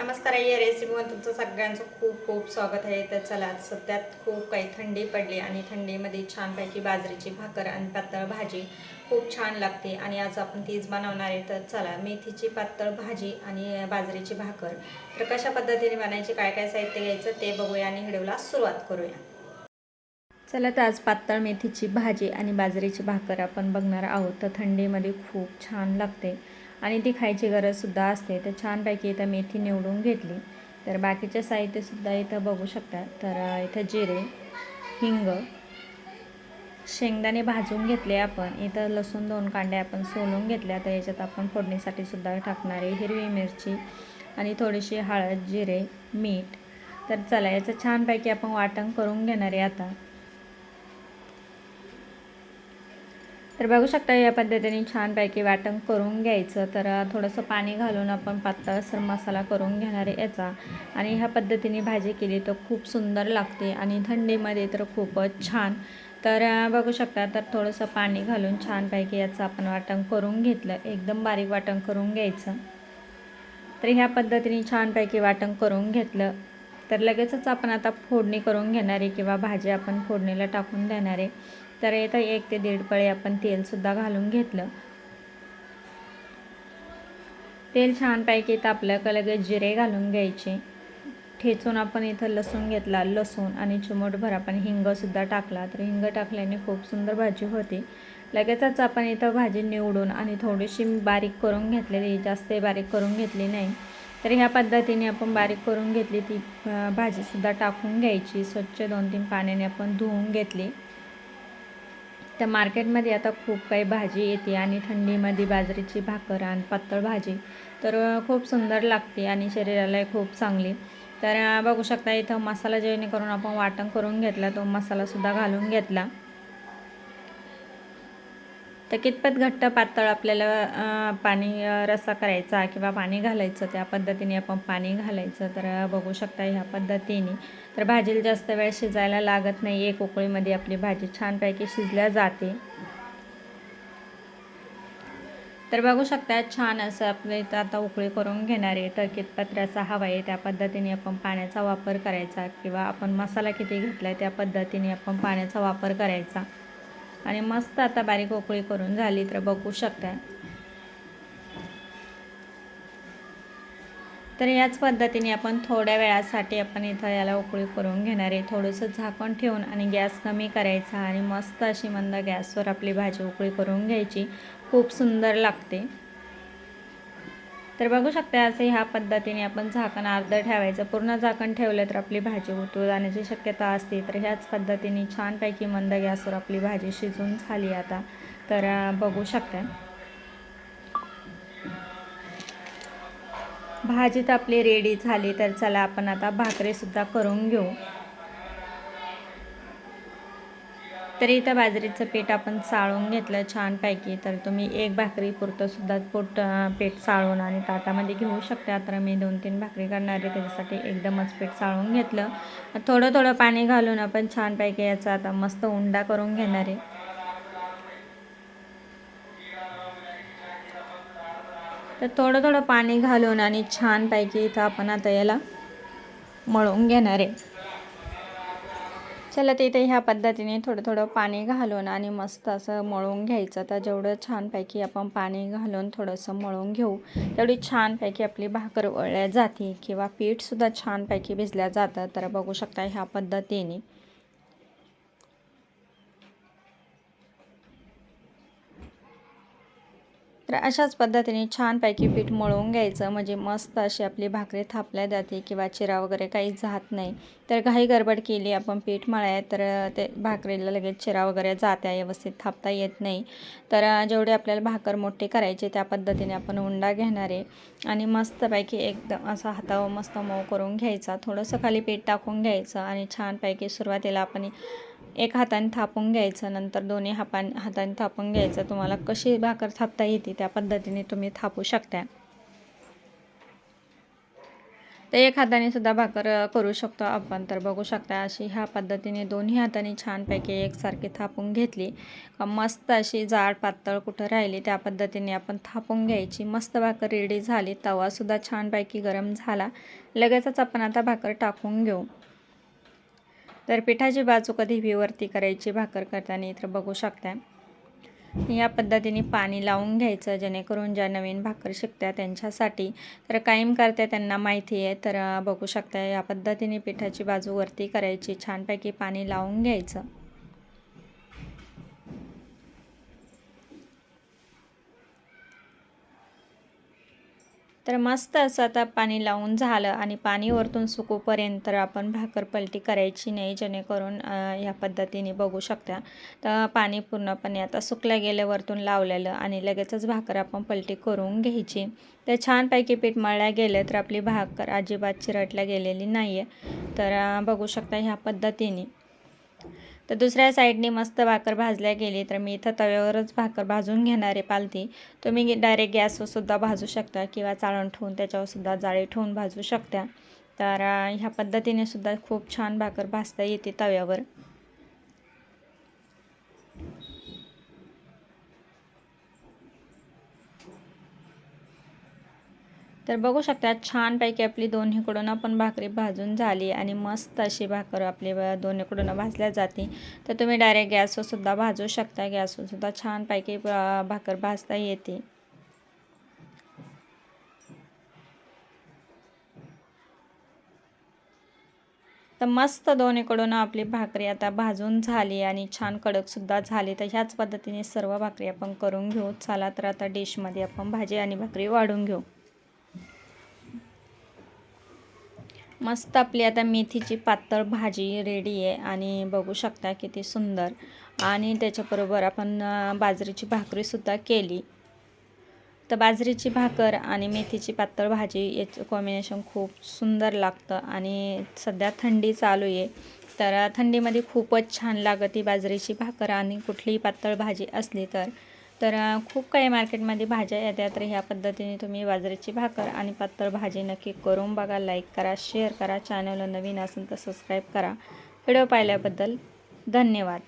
नमस्कार या रेसिपीमध्ये तुमचं सगळ्यांचं खूप खूप स्वागत आहे. तर चला सध्यात खूप काही थंडी पडली आणि थंडीमध्ये छानपैकी बाजरीची भाकर आणि पातळ भाजी खूप छान लागते आणि आज आपण तीच बनवणार आहे. तर चला मेथीची पातळ भाजी आणि बाजरीची भाकर. तर कशा पद्धतीने बनायची काय काय साहित्य घ्यायचं ते बघूया आणि व्हिडिओला सुरुवात करूया. चला तर आज पातळ मेथीची भाजी आणि बाजरीची भाकर आपण बघणार आहोत. तर थंडीमध्ये खूप छान लागते. आणि ती खायची गरजसुद्धा असते. तर छानपैकी इथं मेथी निवडून घेतली. तर बाकीचे साहित्यसुद्धा इथं बघू शकता. तर इथं जिरे हिंग शेंगदाणे भाजून घेतले आपण. इथं लसूण दोन कांड्या आपण सोलून घेतल्या. तर याच्यात आपण फोडणीसाठी सुद्धा टाकणार आहे हिरवी मिरची आणि थोडीशी हळद जिरे मीठ. तर चला याचं छानपैकी आपण वाटण करून घेणार आहे आता. तर बघू शकता या पद्धतीने छानपैकी वाटण करून घ्यायचं. तर थोडंसं पाणी घालून आपण पातळसर मसाला करून घेणार आहे याचा. आणि ह्या पद्धतीने भाजी केली तर खूप सुंदर लागते आणि थंडीमध्ये तर खूपच छान. तर बघू शकता तर थोडंसं पाणी घालून छानपैकी याचं आपण वाटण करून घेतलं. एकदम बारीक वाटण करून घ्यायचं. तर ह्या पद्धतीने छानपैकी वाटण करून घेतलं. तर लगेचच आपण आता फोडणी करून घेणार आहे किंवा भाजी आपण फोडणीला टाकून देणार आहे. तर इथं एक ते दीड पळे आपण तेलसुद्धा घालून घेतलं. तेल छानपैकी तापलं लगेच जिरे घालून घ्यायचे. ठेचून आपण इथं लसूण घेतला लसूण आणि चिमटभर आपण हिंगसुद्धा टाकला. तर हिंग टाकल्याने खूप सुंदर भाजी होती. लगेचच आपण इथं भाजी निवडून आणि थोडीशी बारीक करून घेतलेली जास्त बारीक करून घेतली नाही. तर ह्या पद्धतीने आपण बारीक करून घेतली ती भाजीसुद्धा टाकून घ्यायची. स्वच्छ दोन तीन पाण्याने आपण धुवून घेतली. तर मार्केटमध्ये आता खूप काही भाजी येते आणि थंडीमध्ये बाजरीची भाकर आणि पातळ भाजी तर खूप सुंदर लागते आणि शरीरालाही खूप चांगली. तर बघू शकता इथं मसाला जेणेकरून आपण वाटण करून घेतला तो मसालासुद्धा घालून घेतला. तर कितपत घट्ट पातळ आपल्याला पाणी रस्सा करायचा किंवा पाणी घालायचं त्या पद्धतीने आपण पाणी घालायचं. तर बघू शकता ह्या पद्धतीने. तर भाजीला जास्त वेळ शिजायला लागत नाही. एक उकळीमध्ये आपली भाजी छानपैकी शिजल्या जाते. तर बघू शकता छान असं आपलं इथं आता उकळी करून घेणार आहे. तर कितपत रसा हवा आहे त्या पद्धतीने आपण पाण्याचा वापर करायचा किंवा आपण मसाला किती घेतला आहे त्या पद्धतीने आपण पाण्याचा वापर करायचा. आणि मस्त आता बारीक उकळी करून झाली तर बघू शकता तर याच पद्धतीने आपण थोड्या वेळासाठी आपण इथं याला उकळी करून घेणार आहे. थोडंसं झाकण ठेवून आणि गॅस कमी करायचा आणि मस्त अशी मंद गॅसवर आपली भाजी उकळी करून घ्यायची. खूप सुंदर लागते. तर बघू शकता असे ह्या पद्धतीने आपण झाकण अर्ध ठेवायचं. पूर्ण झाकण ठेवलं तर आपली भाजी होतो जाण्याची शक्यता असते. तर ह्याच पद्धतीने छानपैकी मंद गॅसवर आपली भाजी शिजून झाली आता. तर बघू शकता. भाजी तर आपली रेडी झाली तर चला आपण आता भाकरीसुद्धा करून घेऊ. तर इथं बाजरीचं पीठ आपण चाळून घेतलं छानपैकी तर तुम्ही एक भाकरी पुरतंसुद्धा पोट पीठ चाळून आणि ताटामध्ये घेऊ शकता. तर मी दोन तीन भाकरी करणार आहे त्याच्यासाठी एकदमच पीठ चाळून घेतलं. थोडं थोडं पाणी घालून आपण छानपैकी याचा आता मस्त उंडा करून घेणार आहे. तर थोडं थोडं पाणी घालून आणि छानपैकी इथं आपण आता याला मळून घेणार आहे. चला ते इथे ह्या पद्धतीने थोडं थोडं पाणी घालून आणि मस्त असं मळून घ्यायचं. तर जेवढं छानपैकी आपण पाणी घालून थोडंसं मळून घेऊ तेवढी छानपैकी आपली भाकर वळल्या जाते किंवा पीठसुद्धा छानपैकी भिजल्या जातं. तर बघू शकता ह्या पद्धतीने. तर अशाच पद्धतीने छानपैकी पीठ मळवून घ्यायचं. म्हणजे मस्त अशी आपली भाकरी थापल्या जाते किंवा चिरा वगैरे काही जात नाही. तर काही गडबड केली आपण पीठ मळाय तर ते भाकरीला लगेच चिरा वगैरे जात्या व्यवस्थित थापता येत नाही. तर जेवढे आपल्याला भाकर मोठी करायची त्या पद्धतीने आपण उंडा घेणार आहे. आणि मस्तपैकी एकदम असा हातावर मस्त मऊ करून घ्यायचा. थोडंसं खाली पीठ टाकून घ्यायचं आणि छानपैकी सुरुवातीला आपण एक हाताने थापून घ्यायचं नंतर दोन्ही हापान हाताने थापून घ्यायचं. तुम्हाला कशी भाकर थापता येते त्या पद्धतीने तुम्ही थापू शकता. तर एक हाताने सुद्धा भाकर करू शकतो आपण. तर बघू शकता अशी ह्या पद्धतीने दोन्ही हाताने छानपैकी एकसारखी थापून घेतली. का मस्त अशी जाड पातळ कुठं राहिली त्या पद्धतीने आपण थापून घ्यायची. मस्त भाकर रेडी झाली. तवासुद्धा छानपैकी गरम झाला. लगेचच आपण आता भाकर टाकून घेऊ. तर पिठाची बाजू कधी बी वरती करायची भाकर करताना इथं बघू शकता या पद्धतीने पाणी लावून घ्यायचं जेणेकरून ज्या नवीन भाकर शिकत्या त्यांच्यासाठी. तर कायम करते त्यांना माहिती आहे तर बघू शकता या पद्धतीने पिठाची बाजू वरती करायची छानपैकी पाणी लावून घ्यायचं. तर मस्त असं आता पाणी लावून झालं आणि पाणी वरतून सुकूपर्यंत आपण भाकर पलटी करायची नाही जेणेकरून ह्या पद्धतीने बघू शकता. तर पाणी पूर्णपणे आता सुकलं गेलं वरतून लावलेलं आणि लगेचच भाकर आपण पलटी करून घ्यायची. तर छानपैकी पीठ मळल्या गेलं तर आपली भाकर अजिबात चिरटल्या गेलेली नाही आहे तर बघू शकता ह्या पद्धतीने. तर दुसऱ्या साईडने मस्त भाकर भाजल्या गेली. तर मी इथं तव्यावरच भाकर भाजून घेणारे पालथी. पालती तुम्ही डायरेक्ट गॅसवरसुद्धा भाजू शकता किंवा चाळण ठेवून त्याच्यावर सुद्धा जाळी ठेवून भाजू शकता. तर ह्या पद्धतीने सुद्धा खूप छान भाकर भाजता येते तव्यावर. तर बघू शकता छानपैकी आपली दोन्हीकडून पण भाकरी भाजून झाली आणि मस्त अशी भाकर आपली दोन्हीकडून भाजल्या जाते. तर तुम्ही डायरेक्ट गॅसवर सुद्धा भाजू शकता. गॅसवर सुद्धा छानपैकी भाकर भाजता येते. तर मस्त दोन्हीकडून आपली भाकरी आता भाजून झाली आणि छान कडकसुद्धा झाली. तर ह्याच पद्धतीने सर्व भाकरी आपण करून घेऊ. चला तर आता डिशमध्ये आपण भाजी आणि भाकरी वाढून घेऊ. मस्त आपली आता मेथीची पातळ भाजी रेडी आहे आणि बघू शकता किती सुंदर. आणि त्याच्याबरोबर आपण बाजरीची भाकरीसुद्धा केली. तर बाजरीची भाकर आणि मेथीची पातळ भाजी याचं कॉम्बिनेशन खूप सुंदर लागतं. आणि सध्या थंडी चालू आहे. तर थंडीमध्ये खूपच छान लागते बाजरीची भाकर आणि कुठलीही पातळ भाजी असली तर. तर खूप काही मार्केटमध्ये भाज्या येतात तर ह्या पद्धतीने तुम्ही बाजरीची भाकर आणि पातळ भाजी नक्की करून बघा लाईक करा शेअर करा चॅनलला नवीन असेल तर सबस्क्राईब करा. व्हिडिओ पाहिल्याबद्दल धन्यवाद.